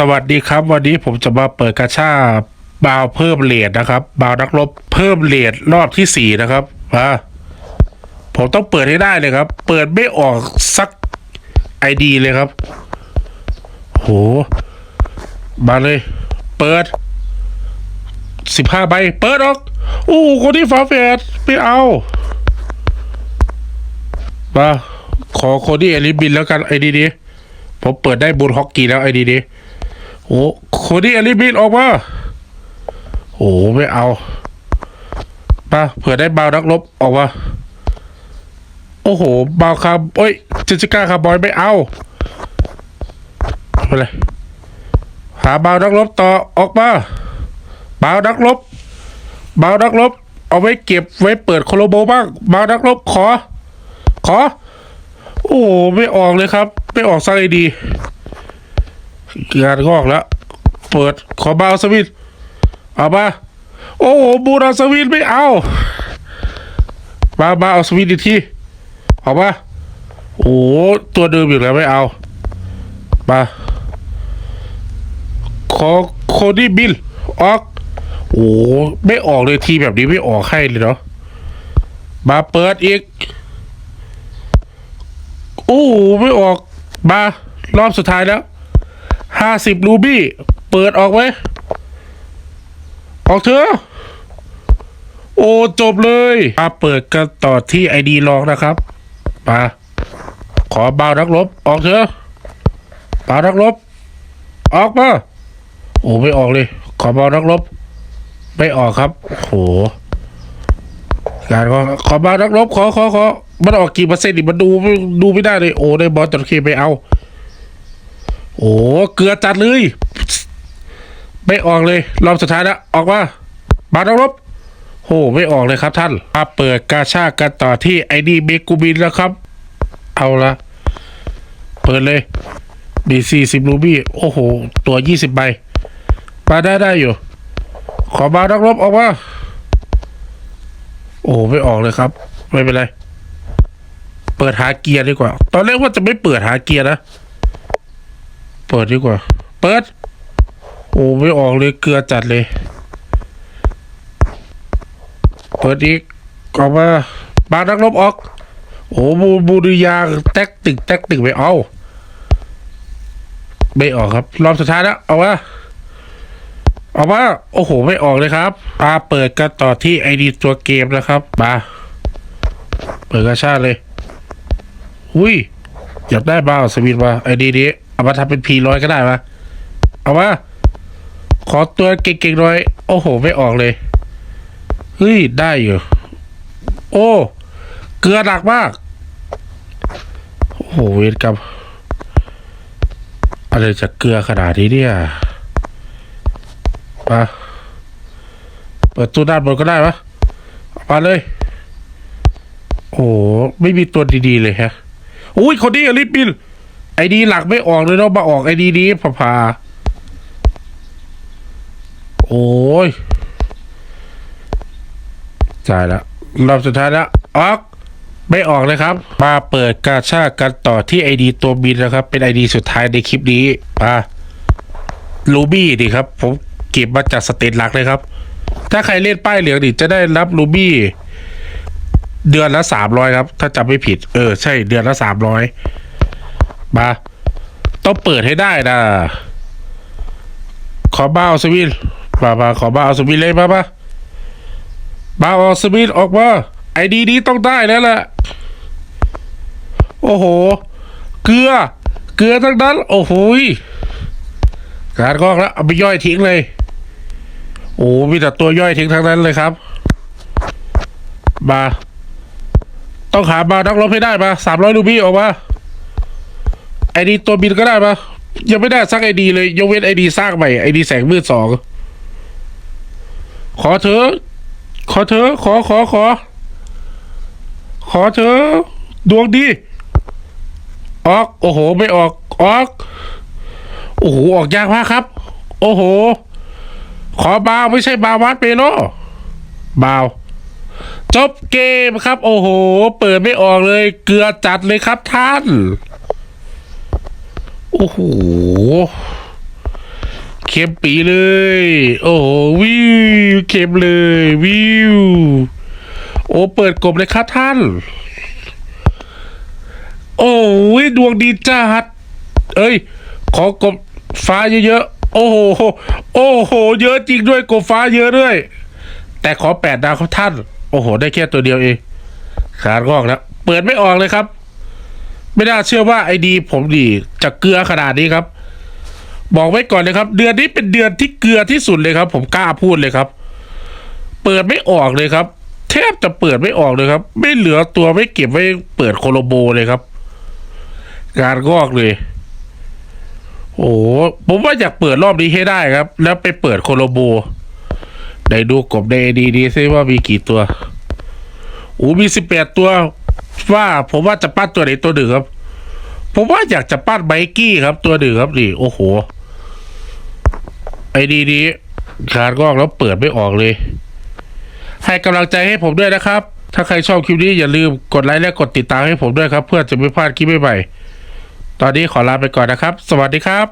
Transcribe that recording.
สวัสดีครับ วันนี้ผมจะมาเปิดกระชาบาวเพิ่มเลทนะครับ บาวนักรบเพิ่มเลทรอบที่สี่นะครับมาผมต้องเปิดให้ได้เลยครับ เปิดไม่ออกสักไอดีเลยครับ โห มาเลย เปิดสิบห้าใบ เปิดออก โอ้คนที่ฝาแฝดไม่เอา มา ขอคนที่เอลิบินแล้วกันไอดีนี้ผมเปิดได้บุญฮอกกี้แล้วไอดีนี้ โอ้คนที่อลิบินออกมา โอ้ไม่เอามาเผื่อได้บาวนักรบออกมา โอ้โหบาวคาร์โอ้ยจสสิก้าคาร์บอยไม่เอาไม่เป็นไรหาบาวนักรบต่อออกมาบาวนักรบบาวนักรบ เอาไว้เก็บไว้เปิดโคโลโบบ้างบาวนักรบขอ ขอ โอ้ไม่ออกเลยครับ ไม่ออกสักไอดี งานงอกแล้ว เปิดขอบาสวิตเอามาโอ้โหบูราสวิตไม่เอามามาเอาสวิตอีกทีเอามาโอ้ตัวเดิมอีกแล้วไม่เอา มาขอโคดี้บิลออก โอ้ไม่ออกเลยทีแบบนี้ไม่ออกให้เลยเนาะมาเปิดอีก โอ้ไม่ออก มารอบสุดท้ายแล้ว ห้าสิบรูบี้ เปิดออกไหมออกเถอะ โอ้ จบเลยมาเปิดกันต่อที่ไอดีลองนะครับ มา ขอบาวนักรบ ออกเถอะบาวนักรบ ออกมา โอ้ไม่ออกเลย ขอบาวนักรบ ไม่ออกครับ โหการขอขอบาวนักรบ ขอขอขอมันออกกี่เปอร์เซ็นต์ดิมันดูดูไม่ได้เลย โอ้ได้บอลจระเข้ไปเอา โอ้เกลือจัดเลยไม่ออกเลยรอบสุดท้ายแล้วออกมาบาดรบโหไม่ออกเลยครับท่านมาเปิดกาชากันต่อที่ไอดีเบกูบินแล้วครับ เอาละเปิดเลยมีสี่สิบรูบี้โอ้โห ตัวยี่สิบใบมาได้ได้อยู่ ขอบาดักรบออกมาโอ้ไม่ออกเลยครับ ไม่เป็นไร เปิดหาเกียร์ดีกว่า ตอนแรกว่าจะไม่เปิดหาเกียร์นะ เปิดดีกว่า เปิด โอ้ไม่ออกเลยเกลือจัดเลย เปิดอีกออกมาบานักลบออก โอ้บูบูริยาแตกตึกแตกตึกไปเอาไม่ออกครับ รอบสุดท้ายแล้วเอาว่าเอาว่าโอ้โห ไม่ออกเลยครับมาเปิดกันต่อที่ไอดีตัวเกมนะครับมาเปิดกระชาเลย อุ้ยอยากได้บ้าสวิตมาไอดีนี้ เอามาทำเป็นพีร้อยก็ได้ปะเอามาขอตัวเก่งๆหน่อย โอ้โห ไม่ออกเลย เฮ้ย ได้อยู่ โอ้ เกลือหนักมาก โอ้โห เวรกรรมอะไรจะเกลือขนาดนี้เนี่ยมาเปิดตู้ด้านบนก็ได้ปะมาเลย โอ้ไม่มีตัวดี ๆ เลยฮะ อุ้ยคนนี้อลิฟบิน ไอดีหลักไม่ออกเลยเนาะมาออกไอดีนี้พาพาโอ้ยจ่ายแล้วรอบสุดท้ายแล้วออกไม่ออกเลยครับ มาเปิดกาชากันต่อที่ไอดีตัวบินนะครับ เป็นไอดีสุดท้ายในคลิปนี้มาลูบี้ดิครับ ผมเก็บมาจากสเตตหลักเลยครับ ถ้าใครเล่นป้ายเหลืองดิจะได้รับลูบี้เดือนละสามร้อยครับ ถ้าจำไม่ผิด เออ ใช่เดือนละสามร้อย มา ต้องเปิดให้ได้นะ ขอบ้าเอสวินมามาขอบ้าเอสวินเลยมามาบ้าเอาสวินออกมา ไอดีนี้ต้องได้แล้วแหละ โอ้โห เกลือ เกลือทั้งนั้น โอ้โหการก้องแล้วเอาไปย่อยทิ้งเลย โอ้มีแต่ตัวย่อยทิ้งทั้งนั้นเลยครับ มา ต้องหามานักรบให้ได้มาสามร้อยรูบี้ออกมา ไอดีตัวบินก็ได้มายังไม่ได้สักไอดีเลยยกเว้นไอดีสร้างใหม่ไอดีแสงมืดสองขอเถอขอเถอขอขอขอ ขอเถอดวงดี ออก โอ้โห ไม่ออก ออก โอ้โห ออกยากมากครับ โอ้โห ขอบาวไม่ใช่บาววัดเปโลบาว จบเกมครับ โอ้โห เปิดไม่ออกเลย เกลือจัดเลยครับท่าน โอ้โหเข็มปีเลย โอ้โหวิวเข็มเลยวิวโอ้เปิดกบเลยครับท่าน โอ้ยดวงดีจัดเอ้ย ขอกบฟ้าเยอะๆ โอ้โห โอ้โห เยอะจริงด้วยกบฟ้าเยอะด้วย แต่ขอแปดดาวครับท่าน โอ้โห ได้แค่ตัวเดียวเอง ขาดงอกแล้ว เปิดไม่ออกเลยครับ ไม่น่าเชื่อว่าไอดี ผมดีจะเกลือขนาดนี้ครับ บอกไว้ก่อนเลยครับ เดือนนี้เป็นเดือนที่เกลือที่สุดเลยครับ ผมกล้าพูดเลยครับ เปิดไม่ออกเลยครับ แทบจะเปิดไม่ออกเลยครับ ไม่เหลือตัวไม่เก็บไว้เปิดโคโลโบเลยครับการงอกเลย โอ้ผมว่าอยากเปิดรอบนี้ให้ได้ครับ แล้วไปเปิดโคโลโบไหนดูกบในดีดีซิว่ามีกี่ตัวโอ้มีสิบแปดตัว ว่าผมว่าจะปั้นตัวไหนตัวหนึ่งครับ ผมว่าอยากจะปั้นไบกี้ครับ ตัวหนึ่งครับนี่โอ้โห ไอ้ดีนี้ขาดงอกแล้วเปิดไม่ออกเลย ให้กำลังใจให้ผมด้วยนะครับ ถ้าใครชอบคลิปนี้อย่าลืมกดไลค์และกดติดตามให้ผมด้วยครับ เพื่อจะไม่พลาดคลิปใหม่ๆตอนนี้ขอลาไปก่อนนะครับ สวัสดีครับ